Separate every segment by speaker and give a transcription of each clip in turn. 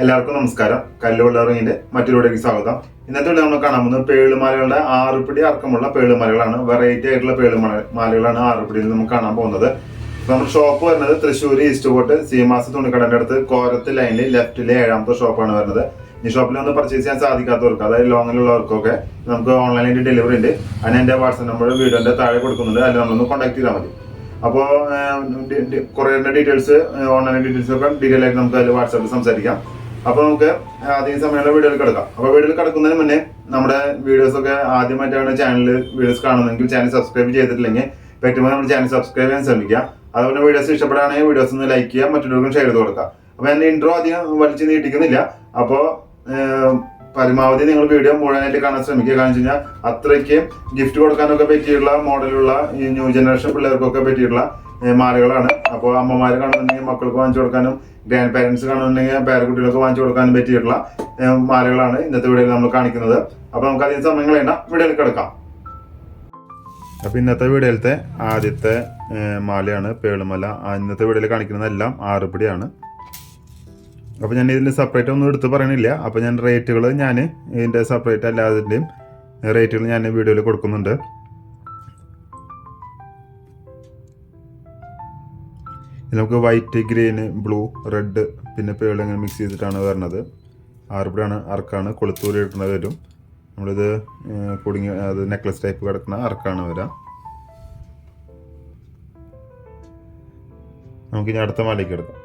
Speaker 1: എല്ലാവർക്കും നമസ്കാരം. കല്ലുവെള്ളറിങ്ങിന്റെ മറ്റൊരു സ്വാഗതം. ഇന്നത്തെ ഇവിടെ നമ്മൾ കാണാൻ പോകുന്നത് പേളുമാലകളുടെ ആറുപിടി അർക്കമുള്ള പേളുമാലകളാണ്. വെറൈറ്റി ആയിട്ടുള്ള പേളുമാല മാലകളാണ് ആറുപിടിയിൽ നമുക്ക് കാണാൻ പോകുന്നത്. നമ്മുടെ ഷോപ്പ് വരുന്നത് തൃശ്ശൂർ ഈസ്റ്റ് കോട്ട് സീമാസ് തുണിക്കടന്റെ അടുത്ത് കോരത്ത് ലൈനിൽ ലെഫ്റ്റിലെ ഏഴാമത്തെ ഷോപ്പാണ് വരുന്നത്. ഈ ഷോപ്പിൽ ഒന്ന് പർച്ചേസ് ചെയ്യാൻ സാധിക്കാത്തവർക്ക് അതായത് ലോങ്ങിലുള്ളവർക്കൊക്കെ നമുക്ക് ഓൺലൈനിൽ ഡെലിവറി ഉണ്ട്. അതിന് എന്റെ വാട്സാപ്പ് നമ്പർ വീഡിയോന്റെ താഴെ കൊടുക്കുന്നുണ്ട്. അതിൽ നമ്മളൊന്ന് കോൺടാക്ട് ചെയ്താൽ മതി. അപ്പോൾ കുറേ ഡീറ്റെയിൽസ് ഓൺലൈൻ ഡീറ്റെയിൽസ് ഒക്കെ ഡീറ്റെയിൽ ആയിട്ട് നമുക്ക് അതിൽ വാട്സാപ്പിൽ സംസാരിക്കാം. അപ്പോൾ നമുക്ക് അധികം സമയമുള്ള വീഡിയോയിൽ കിടക്കാം. അപ്പോൾ വീഡിയോയിൽ കിടക്കുന്നതിന് മുന്നേ നമ്മുടെ വീഡിയോസ് ഒക്കെ ആദ്യമായിട്ടാണ് ചാനൽ വീഡിയോസ് കാണുന്നതെങ്കിൽ ചാനൽ സബ്സ്ക്രൈബ് ചെയ്തിട്ടില്ലെങ്കിൽ പറ്റുമ്പോൾ നമ്മുടെ ചാനൽ സബ്സ്ക്രൈബ് ചെയ്യാൻ ശ്രമിക്കുക. അതുപോലെ വീഡിയോസ് ഇഷ്ടപ്പെടുകയാണെങ്കിൽ വീഡിയോസ് ഒന്ന് ലൈക്ക് ചെയ്യുക മറ്റുള്ളവർക്കും ഷെയർ ചെയ്ത് കൊടുക്കുക. അപ്പോൾ എന്റെ ഇൻട്രോ അധികം വലിച്ചു നീട്ടിക്കുന്നില്ല. അപ്പോൾ പരമാവധി നിങ്ങൾ വീഡിയോ മുഴുവനായിട്ട് കാണാൻ ശ്രമിക്കുക. കാരണം വെച്ച് കഴിഞ്ഞാൽ അത്രയ്ക്ക് ഗിഫ്റ്റ് കൊടുക്കാനൊക്കെ പറ്റിയുള്ള മോഡലുള്ള ഈ ന്യൂ ജനറേഷൻ പിള്ളേർക്കൊക്കെ പറ്റിയിട്ടുള്ള മാലകളാണ്. അപ്പോൾ അമ്മമാർ കാണുന്നുണ്ടെങ്കിൽ മക്കൾക്ക് വാങ്ങിച്ചു കൊടുക്കാനും ഗ്രാൻഡ് പാരൻസ് കാണുന്നുണ്ടെങ്കിൽ പേരക്കുട്ടികൾക്ക് വാങ്ങിച്ചു കൊടുക്കാനും പറ്റിയിട്ടുള്ള മാലകളാണ് ഇന്നത്തെ വീഡിയോയിൽ നമ്മൾ കാണിക്കുന്നത്. അപ്പോൾ നമുക്ക് അധികം സമയങ്ങൾ വേണ്ട വീഡിയോയിൽ കിടക്കാം. അപ്പോൾ ഇന്നത്തെ വീഡിയോയിലത്തെ ആദ്യത്തെ മാലയാണ് പേളുമല. ഇന്നത്തെ വീഡിയോയിൽ കാണിക്കുന്നതെല്ലാം ആറുപടിയാണ്. അപ്പോൾ ഞാൻ ഇതിൽ സെപ്പറേറ്റ് ഒന്നും എടുത്ത് പറയണില്ല. അപ്പോൾ ഞാൻ റേറ്റുകൾ ഞാൻ ഇതിന്റെ സെപ്പറേറ്റ് അല്ലാതിന്റെയും റേറ്റുകൾ ഞാൻ വീഡിയോയിൽ കൊടുക്കുന്നുണ്ട്. നമുക്ക് വൈറ്റ് ഗ്രീന് ബ്ലൂ റെഡ് പിന്നെ പേൾ മിക്സ് ചെയ്തിട്ടാണ് വരുന്നത് ആർബിഡാണ് അർക്കാണ് കൊളുത്തൂരി ഇടുന്നത് വരും. നമ്മളിത് കുടുങ്ങി അത് നെക്ലസ് ടൈപ്പ് കിടക്കുന്ന അർക്കാണ് വരാം. നമുക്കിനി അടുത്ത മാലയ്ക്ക് എടുക്കാം.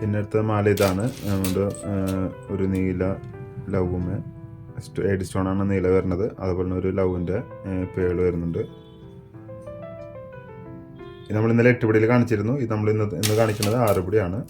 Speaker 1: പിന്നെ അടുത്ത മാല ഇതാണ്. നമ്മുടെ ഒരു നീല ലവുമേ എയ്ഡ് സ്റ്റോൺ ആണ് നീല വരുന്നത്. അതുപോലെ തന്നെ ഒരു ലവിന്റെ പേൾ വരുന്നുണ്ട്. നമ്മൾ ഇന്നലെ എട്ടുപിടിയിൽ കാണിച്ചിരുന്നു. ഇത് നമ്മൾ ഇന്ന് ഇന്ന് കാണിക്കുന്നത് ആറുപിടിയാണ്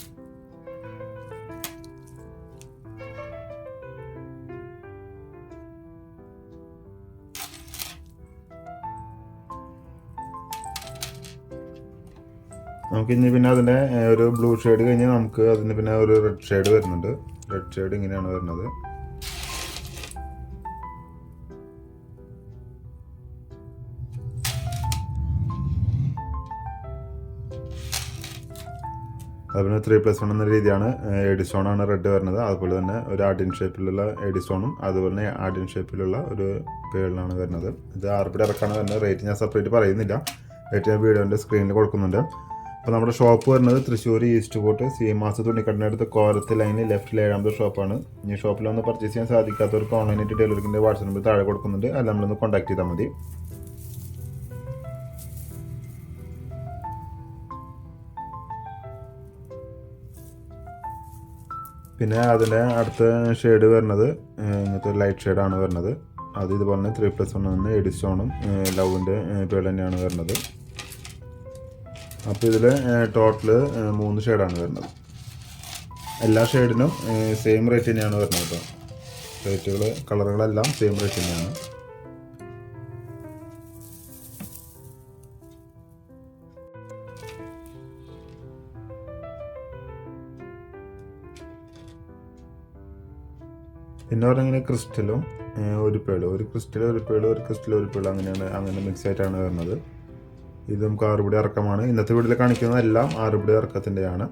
Speaker 1: നമുക്ക് ഇനി പിന്നെ അതിന്റെ ഒരു ബ്ലൂ ഷെയ്ഡ് കഴിഞ്ഞ് നമുക്ക് അതിന് പിന്നെ ഒരു റെഡ് ഷെയ്ഡ് വരുന്നുണ്ട്. റെഡ് ഷെയ്ഡ് ഇങ്ങനെയാണ് വരുന്നത്. അതുപോലെ ത്രീ പ്ലസ് വൺ എന്ന രീതിയാണ് എഡി ആണ് റെഡ് വരുന്നത്. അതുപോലെ തന്നെ ഒരു ആർഡിൻ ഷേപ്പിലുള്ള എഡിസോണും അതുപോലെ തന്നെ ആർഡിൻ ഷേപ്പിലുള്ള ഒരു പേളിലാണ് വരുന്നത്. ഇത് ആർപിടി ഇറക്കാണ് വരുന്നത്. റേറ്റ് ഞാൻ സെപ്പറേറ്റ് പറയുന്നില്ല. റേറ്റ് ഞാൻ വീഡിയോന്റെ സ്ക്രീനിൽ കൊടുക്കുന്നുണ്ട്. അപ്പോൾ നമ്മുടെ ഷോപ്പ് വരുന്നത് തൃശ്ശൂർ ഈസ്റ്റ് കോട്ട് സി എം മാസ് തുണിക്കടനടുത്ത് കോരത്ത് ലൈനിൽ ലെഫ്റ്റിൽ ഏഴാമത്തെ ഷോപ്പാണ് ഈ ഷോപ്പിൽ ഷോപ്പിലൊന്ന് പർച്ചേസ് ചെയ്യാൻ സാധിക്കാത്തവർക്ക് ഓൺലൈനായിട്ട് ഡെലിവറിന്റെ വാട്സപ്പ് നമ്പർ താഴെ കൊടുക്കുന്നുണ്ട്. അല്ല നമ്മളൊന്ന് കോൺടാക്ട് ചെയ്താൽ മതി. പിന്നെ അതിന്റെ അടുത്ത ഷെയ്ഡ് വരുന്നത് ഇങ്ങനത്തെ ലൈറ്റ് ഷെയ്ഡാണ് വരുന്നത്. അത് ഇതുപോലെ തന്നെ ത്രീ പ്ലസ് വൺ തന്നെ എഡി സ്റ്റോണും ലവിന്റെ പേൾ തന്നെയാണ് വരുന്നത്. അപ്പോൾ ഇതിൽ ടോട്ടൽ മൂന്ന് ഷെയ്ഡാണ് വരുന്നത്. എല്ലാ ഷെയ്ഡിനും സെയിം റേറ്റ് തന്നെയാണ് വരുന്നത് കേട്ടോ റേറ്റുകൾ കളറുകളെല്ലാം സെയിം റേറ്റ് തന്നെയാണ്. പിന്നെ പറഞ്ഞാൽ ക്രിസ്റ്റലും ഒരു പേൾ. ഒരു ക്രിസ്റ്റൽ ഒരു പേൾ ഒരു ക്രിസ്റ്റൽ ഒരു പേൾ അങ്ങനെയാണ് അങ്ങനെ മിക്സ് ആയിട്ടാണ് വരുന്നത്. ഇത് നമുക്ക് ആറുപടി ഇറക്കമാണ് ഇന്നത്തെ വീട്ടിൽ കാണിക്കുന്നതെല്ലാം ആറുപടി ഇറക്കത്തിന്റെയാണ്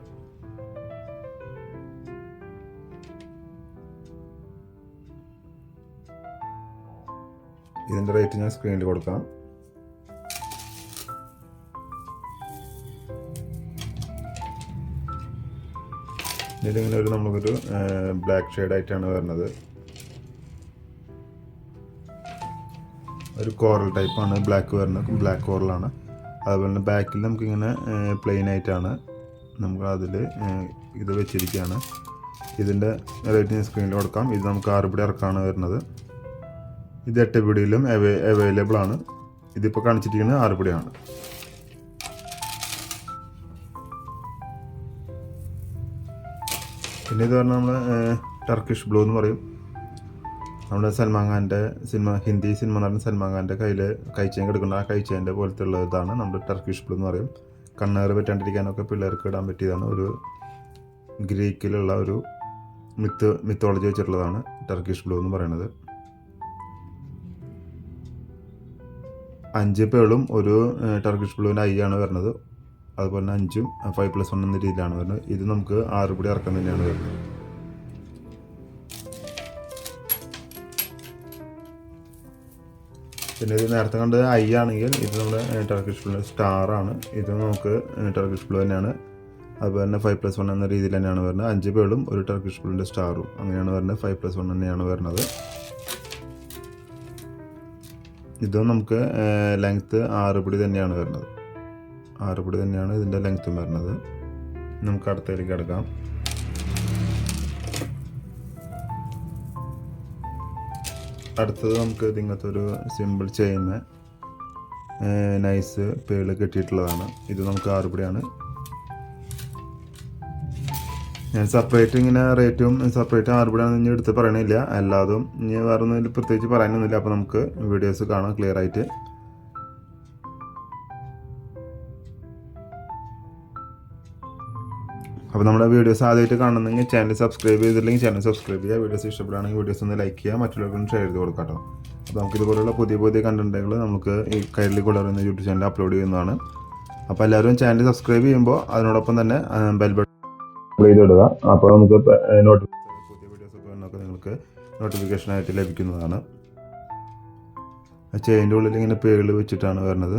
Speaker 1: ഇതിന്റെ റേറ്റ് ഞാൻ സ്ക്രീനിൽ കൊടുക്കാം. ഇതിലിങ്ങനെ ഒരു നമുക്കൊരു ബ്ലാക്ക് ഷെയ്ഡ് ആയിട്ടാണ് വരുന്നത്. ഒരു കോറൽ ടൈപ്പാണ് ബ്ലാക്ക് വരുന്നത് ബ്ലാക്ക് കോറലാണ് അതുപോലെ തന്നെ ബാക്കിൽ നമുക്കിങ്ങനെ പ്ലെയിൻ ആയിട്ടാണ് നമുക്ക് അതിൽ ഇത് വെച്ചിരിക്കുകയാണ് ഇതിന്റെ റേറ്റിംഗ് സ്ക്രീനിൽ കൊടുക്കാം. ഇത് നമുക്ക് ആറുപിടി ഇറക്കാണ് വരുന്നത്. ഇത് എട്ട് പിടിയിലും അവൈ അവൈലബിൾ ആണ്. ഇതിപ്പോൾ കാണിച്ചിരിക്കുന്നത് ആറുപിടിയാണ് പിന്നെ ഇത് പറഞ്ഞാൽ നമ്മൾ ടർക്കിഷ് ബ്ലൂ എന്ന് പറയും. നമ്മുടെ സൽമാൻ ഖാന്റെ സിനിമ ഹിന്ദി സിനിമ നടൻ സൽമാൻ ഖാന്റെ കയ്യിൽ കൈച്ചേൻ കിടക്കുന്ന ആ കൈച്ചേന്റെ പോലത്തെ ഉള്ള ഇതാണ് നമ്മുടെ ടർക്കിഷ് ബ്ലൂ എന്ന് പറയും. കണ്ണേറ് പറ്റാണ്ടിരിക്കാനൊക്കെ പിള്ളേർക്ക് ഇടാൻ പറ്റിയതാണ് ഒരു ഗ്രീക്കിലുള്ള ഒരു മിത്ത് മിത്തോളജി വെച്ചിട്ടുള്ളതാണ് ടർക്കിഷ് ബ്ലൂ എന്ന് പറയുന്നത്. അഞ്ച് പേളും ഒരു ടർക്കിഷ് ബ്ലൂവിന്റെ ഐ ആണ് വരുന്നത്. അതുപോലെ തന്നെ അഞ്ചും ഫൈവ് പ്ലസ് വൺ എന്ന രീതിയിലാണ് വരുന്നത്. ഇത് നമുക്ക് ആറ് പിടി ഇറക്കം തന്നെയാണ് വരുന്നത്. പിന്നെ ഇത് നേരത്തെ കണ്ടത് ഐ ആണെങ്കിൽ ഇത് നമ്മുടെ ടർക്കിഷ് ബ്ലൂ സ്റ്റാർ ആണ്. ഇത് നമുക്ക് ടർക്കിഷ് ബ്ലൂ തന്നെയാണ്. അതുപോലെ തന്നെ ഫൈവ് പ്ലസ് വൺ എന്ന രീതിയിൽ തന്നെയാണ് വരുന്നത്. അഞ്ച് പേളും ഒരു ടർക്കിഷ് ബ്ലൂവിന്റെ സ്റ്റാറും അങ്ങനെയാണ് വരുന്നത്. ഫൈവ് പ്ലസ് വൺ തന്നെയാണ് വരുന്നത്. ഇതും നമുക്ക് ലെങ്ത്ത് ആറ് പിടി തന്നെയാണ് വരുന്നത്. ആറ് പിടി തന്നെയാണ് ഇതിന്റെ ലെങ്ത്തും വരുന്നത്. നമുക്ക് അടുത്തതിലേക്ക് എടുക്കാം അടുത്തത് നമുക്ക് ഇതിങ്ങനത്തെ ഒരു സിമ്പിൾ ചെയിന് നൈസ് പേൾ കെട്ടിയിട്ടുള്ളതാണ്. ഇത് നമുക്ക് ആറുപടിയാണ് ഞാൻ സെപ്പറേറ്റ് ഇങ്ങനെ റേറ്റും സെപ്പറേറ്റ് ആറുപടിയാണ് ഇനി എടുത്ത് പറയണില്ല. അല്ലാതും ഇനി വേറെ ഒന്നും ഇതിൽ പ്രത്യേകിച്ച് പറയാനൊന്നുമില്ല. അപ്പോൾ നമുക്ക് വീഡിയോസ് കാണാം ക്ലിയർ ആയിട്ട്. അപ്പോൾ നമ്മുടെ വീഡിയോസ് ആദ്യമായിട്ട് കാണുന്നെങ്കിൽ ചാനൽ സബ്സ്ക്രൈബ് ചെയ്തില്ലെങ്കിൽ ചാനൽ സബ്സ്ക്രൈബ് ചെയ്യുക. വീഡിയോസ് ഇഷ്ടപ്പെടുകയാണെങ്കിൽ വീഡിയോസ് ഒന്ന് ലൈക്ക് ചെയ്യുക. മറ്റുള്ളവർക്കും ഷെയർ ചെയ്ത് കൊടുക്കാം അപ്പോൾ നമുക്ക് ഇതുപോലുള്ള പുതിയ പുതിയ കണ്ടന്റുകൾ നമുക്ക് ഈ കൈരളി കൊള്ളർ എന്ന യൂട്യൂബ് ചാനൽ അപ്ലോഡ് ചെയ്യുന്നതാണ്. അപ്പോൾ എല്ലാവരും ചാനൽ സബ്സ്ക്രൈബ് ചെയ്യുമ്പോൾ അതിനോടൊപ്പം തന്നെ ബെൽ ബട്ടൺ ചെയ്തിടുക അപ്പോൾ നമുക്ക് നോട്ടിഫിക്കേഷൻ പുതിയ വീഡിയോസ് ഒക്കെ വന്നൊക്കെ നിങ്ങൾക്ക് നോട്ടിഫിക്കേഷൻ ആയിട്ട് ലഭിക്കുന്നതാണ്. ചെയിന്റെ ഉള്ളിൽ ഇങ്ങനെ പേൾ വെച്ചിട്ടാണ് വരുന്നത്.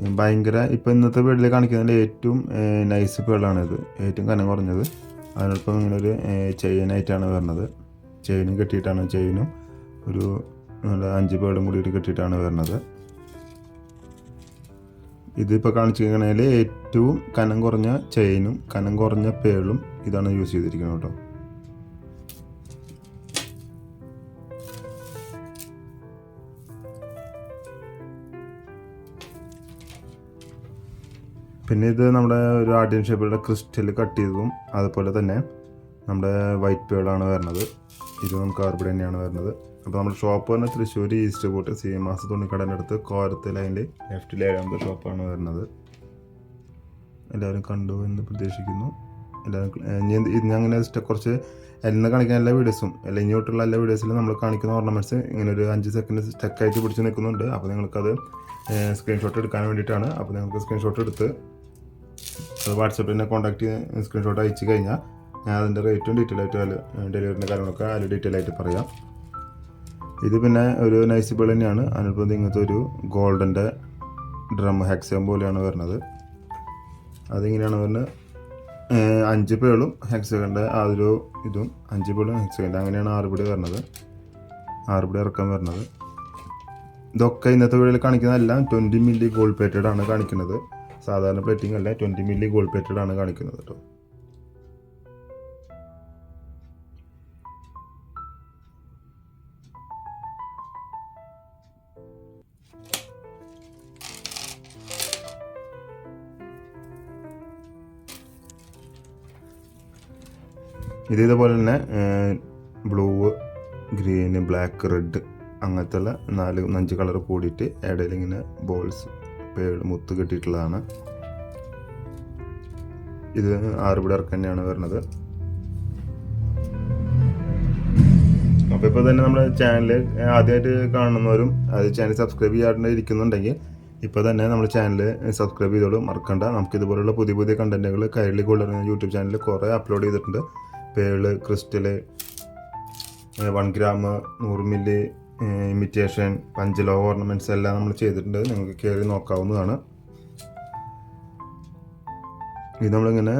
Speaker 1: ഭയങ്കര ഇപ്പം ഇന്നത്തെ വീട്ടിൽ കാണിക്കുന്നതിൽ ഏറ്റവും നൈസ് പേളാണിത് ഏറ്റവും കനം കുറഞ്ഞത്. അതിനൊപ്പം നിങ്ങളൊരു ചെയിനായിട്ടാണ് വരുന്നത്. ചെയിനും കെട്ടിയിട്ടാണ്. ചെയിനും ഒരു അഞ്ച് പേളും കൂടിയിട്ട് കെട്ടിയിട്ടാണ് വരുന്നത്. ഇതിപ്പോൾ കാണിച്ചിരിക്കണതിൽ ഏറ്റവും കനം കുറഞ്ഞ ചെയിനും കനം കുറഞ്ഞ പേളും ഇതാണ് യൂസ് ചെയ്തിരിക്കുന്നത് കേട്ടോ. പിന്നെ ഇത് നമ്മുടെ ഒരു ആർഡിയൻ ഷേപ്പിലുള്ള ക്രിസ്റ്റൽ കട്ട് ചെയ്തതും അതുപോലെ തന്നെ നമ്മുടെ വൈറ്റ് പേളാണ് വരുന്നത്. ഇത് നമുക്ക് ആറുപടി തന്നെയാണ് വരുന്നത്. അപ്പോൾ നമ്മുടെ ഷോപ്പ് തന്നെ Thrissur east fort C M mass തുണിക്കടന്റെ അടുത്ത് കോരത്ത് ലൈനിൽ ലെഫ്റ്റിൽ ഏഴാമത്തെ ഷോപ്പാണ് വരുന്നത്. എല്ലാവരും കണ്ടു എന്ന് പ്രതീക്ഷിക്കുന്നു. അങ്ങനെ ഇഷ്ടം കുറച്ച് എല്ലാം കാണിക്കുന്ന എല്ലാ വീഡിയോസും അല്ലെങ്കിൽ ഇങ്ങോട്ടുള്ള എല്ലാ വീഡിയോസിലും നമ്മൾ കാണിക്കുന്ന ഓർണമെന്റ്സ് ഇങ്ങനെ ഒരു അഞ്ച് സെക്കൻഡ് സ്റ്റക്കായിട്ട് പിടിച്ച് നിൽക്കുന്നുണ്ട് അപ്പോൾ നിങ്ങൾക്കത് സ്ക്രീൻഷോട്ട് എടുക്കാൻ വേണ്ടിയിട്ടാണ്. അപ്പോൾ നിങ്ങൾക്ക് സ്ക്രീൻഷോട്ട് എടുത്ത് അത് വാട്സപ്പിൽ തന്നെ കോൺടാക്ട് ചെയ്ത് സ്ക്രീൻഷോട്ട് അയച്ചു കഴിഞ്ഞാൽ ഞാൻ അതിന്റെ റേറ്റും ഡീറ്റെയിൽ ആയിട്ട് ഡെലിവറിന്റെ കാര്യങ്ങളൊക്കെ അതിൽ ഡീറ്റെയിൽ ആയിട്ട് പറയാം. ഇത് പിന്നെ ഒരു നൈസ് ബിൾ തന്നെയാണ്. അതിനിപ്പോൾ ഇങ്ങനത്തെ ഒരു ഗോൾഡന്റെ ഡ്രം ഹെക്സേം പോലെയാണ് വരുന്നത്. അതിങ്ങനെയാണ് വരുന്നത്. അഞ്ച് പേളും ഹെക്സകന്റെ അതൊരു ഇതും അഞ്ച് പേളും ഹെക്സകന്റെ അങ്ങനെയാണ് ആറുപടി വരുന്നത്. ആറുപടി ഇറക്കാൻ വരുന്നത്. ഇതൊക്കെ ഇന്നത്തെ വീഡിയോയിൽ കാണിക്കുന്നതെല്ലാം ട്വന്റി മില്ലി ഗോൾഡ് പ്ലേറ്റഡ് ആണ് കാണിക്കുന്നത്. സാധാരണ പ്ലേറ്റിംഗ് അല്ല ട്വന്റി മില്ലി ഗോൾഡ് പ്ലേറ്റഡ് ആണ് കാണിക്കുന്നത് കേട്ടോ ഇത് ഇതുപോലെ തന്നെ ബ്ലൂ ഗ്രീന് ബ്ലാക്ക് റെഡ് അങ്ങനത്തെ നാല് അഞ്ച് കളർ കൂടിയിട്ട് ഇടയിൽ ഇങ്ങനെ ബോൾസ് പേട് മുത്ത് കെട്ടിയിട്ടുള്ളതാണ്. ഇത് ആറുപിടി തന്നെയാണ് വരുന്നത്. അപ്പോൾ ഇപ്പോൾ തന്നെ നമ്മുടെ ചാനൽ ആദ്യമായിട്ട് കാണുന്നവരും അത് ചാനൽ സബ്സ്ക്രൈബ് ചെയ്യാണ്ട് ഇരിക്കുന്നുണ്ടെങ്കിൽ ഇപ്പോൾ തന്നെ നമ്മുടെ ചാനൽ സബ്സ്ക്രൈബ് ചെയ്തോളൂ. മറക്കണ്ട. നമുക്ക് ഇതുപോലുള്ള പുതിയ പുതിയ കണ്ടന്റുകൾ കൈരളി ഗോൾഡ് യൂട്യൂബ് ചാനലിൽ കുറേ അപ്ലോഡ് ചെയ്തിട്ടുണ്ട്. പേൾ ക്രിസ്റ്റൽ വൺ ഗ്രാം നൂറ് മില്ലി ഇമിറ്റേഷൻ പഞ്ചലോ ഓർണമെന്റ്സ് എല്ലാം നമ്മൾ ചെയ്തിട്ടുണ്ട്. നിങ്ങൾക്ക് കയറി നോക്കാവുന്നതാണ്. ഇത് നമ്മളിങ്ങനെ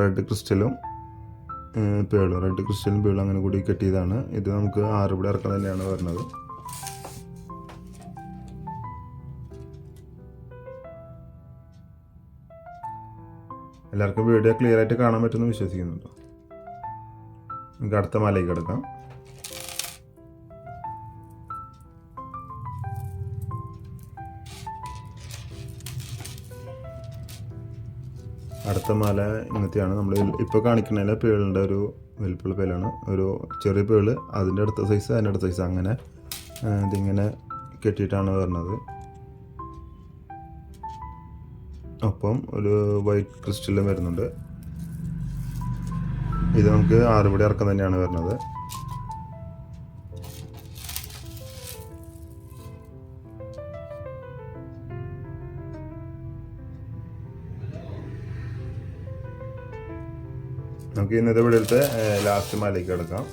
Speaker 1: റെഡ് ക്രിസ്റ്റലും പേളും റെഡ് ക്രിസ്റ്റലും പേളും അങ്ങനെ കൂടി കെട്ടിയതാണ് ഇത് നമുക്ക് ആറുപടി ഇറക്കം തന്നെയാണ് വരുന്നത്. എല്ലാവർക്കും വീഡിയോ ക്ലിയർ ആയിട്ട് കാണാൻ പറ്റുമെന്ന് വിശ്വസിക്കുന്നുണ്ടോ. നമുക്ക് അടുത്ത മലയിൽ കിടക്കാം അടുത്ത മല ഇങ്ങനത്തെയാണ് നമ്മൾ ഇപ്പോൾ കാണിക്കുന്നതിലെ പേളിന്റെ ഒരു വലിപ്പുള്ള പേലാണ്. ഒരു ചെറിയ പേൾ അതിന്റെ അടുത്ത സൈസ് അതിന്റെ അടുത്ത സൈസ് അങ്ങനെ ഇതിങ്ങനെ കെട്ടിയിട്ടാണ് വരുന്നത് ഒപ്പം ഒരു വൈറ്റ് ക്രിസ്റ്റലും വരുന്നുണ്ട്. ഇത് നമുക്ക് ആറുപടി ഇറക്കം തന്നെയാണ് വരുന്നത് നമുക്ക് ഇന്നത്തെ വീഡിയോയിലത്തെ ലാസ്റ്റ് മലയ്ക്ക് കിടക്കാം.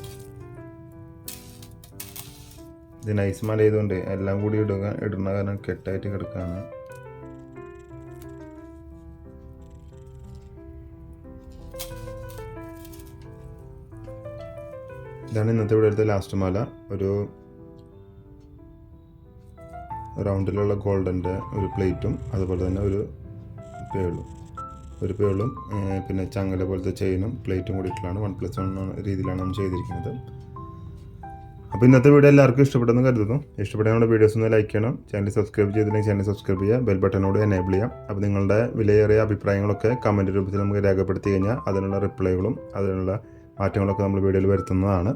Speaker 1: ഇത് നൈസ് മല ചെയ്തുകൊണ്ട് എല്ലാം കൂടി ഇടുക ഇടുന്ന കാരണം കെട്ടായിട്ട് കിടക്കാണ്. ഇതാണ് ഇന്നത്തെ വീഡിയോയിലത്തെ ലാസ്റ്റ് മാല. ഒരു റൗണ്ടിലുള്ള ഗോൾഡന്റെ ഒരു പ്ലേറ്റും അതുപോലെ തന്നെ ഒരു പേളും ഒരു പേളും പിന്നെ ചങ്ങല പോലത്തെ ചെയിനും പ്ലേറ്റും കൂടിയിട്ടുള്ളതാണ്. വൺ പ്ലസ് വൺ രീതിയിലാണ് നമ്മൾ ചെയ്തിരിക്കുന്നത്. അപ്പോൾ ഇന്നത്തെ വീഡിയോ എല്ലാവർക്കും ഇഷ്ടപ്പെട്ടെന്ന് കരുതുന്നു. ഇഷ്ടപ്പെട്ട നമ്മുടെ വീഡിയോസ് ഒന്ന് ലൈക്ക് ചെയ്യണം. ചാനൽ സബ്സ്ക്രൈബ് ചെയ്തില്ലെങ്കിൽ ചാനൽ സബ്സ്ക്രൈബ് ചെയ്യുക. ബെൽ ബട്ടനോട് എനേബിൾ ചെയ്യാം. അപ്പോൾ നിങ്ങളുടെ വിലയേറിയ അഭിപ്രായങ്ങളൊക്കെ കമന്റ് രൂപത്തിൽ നമുക്ക് രേഖപ്പെടുത്തി കഴിഞ്ഞാൽ അതിനുള്ള റിപ്ലൈകളും അതിനുള്ള മാറ്റങ്ങളൊക്കെ നമ്മൾ വീഡിയോയിൽ വരുത്തുന്നതാണ്.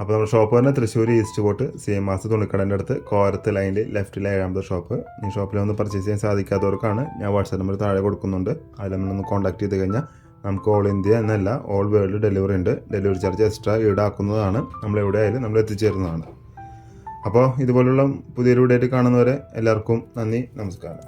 Speaker 1: അപ്പോൾ നമ്മുടെ ഷോപ്പ് തന്നെ Thrissur east fort C M mass തുണിക്കടന്റെ അടുത്ത് കോരത്ത് ലൈനിൽ ലെഫ്റ്റിലെ ഏഴാമത്തെ ഷോപ്പ് ഈ ഷോപ്പിൽ ഒന്ന് പർച്ചേസ് ചെയ്യാൻ സാധിക്കാത്തവർക്കാണ് ഞാൻ വാട്സാപ്പ് നമ്പർ താഴെ കൊടുക്കുന്നുണ്ട്. അതിൽ നമ്മളൊന്ന് കോൺടാക്ട് ചെയ്ത് കഴിഞ്ഞാൽ നമുക്ക് ഓൾ ഇന്ത്യ എന്നല്ല ഓൾ വേൾഡ് ഡെലിവറി ഉണ്ട്. ഡെലിവറി ചാർജ് എക്സ്ട്രാ ഈടാക്കുന്നതാണ്. നമ്മൾ എവിടെ ആയാലും നമ്മൾ എത്തിച്ചേരുന്നതാണ്. അപ്പോൾ ഇതുപോലുള്ള പുതിയൊരു വീഡിയോ കാണുന്നവരെ എല്ലാവർക്കും നന്ദി നമസ്കാരം.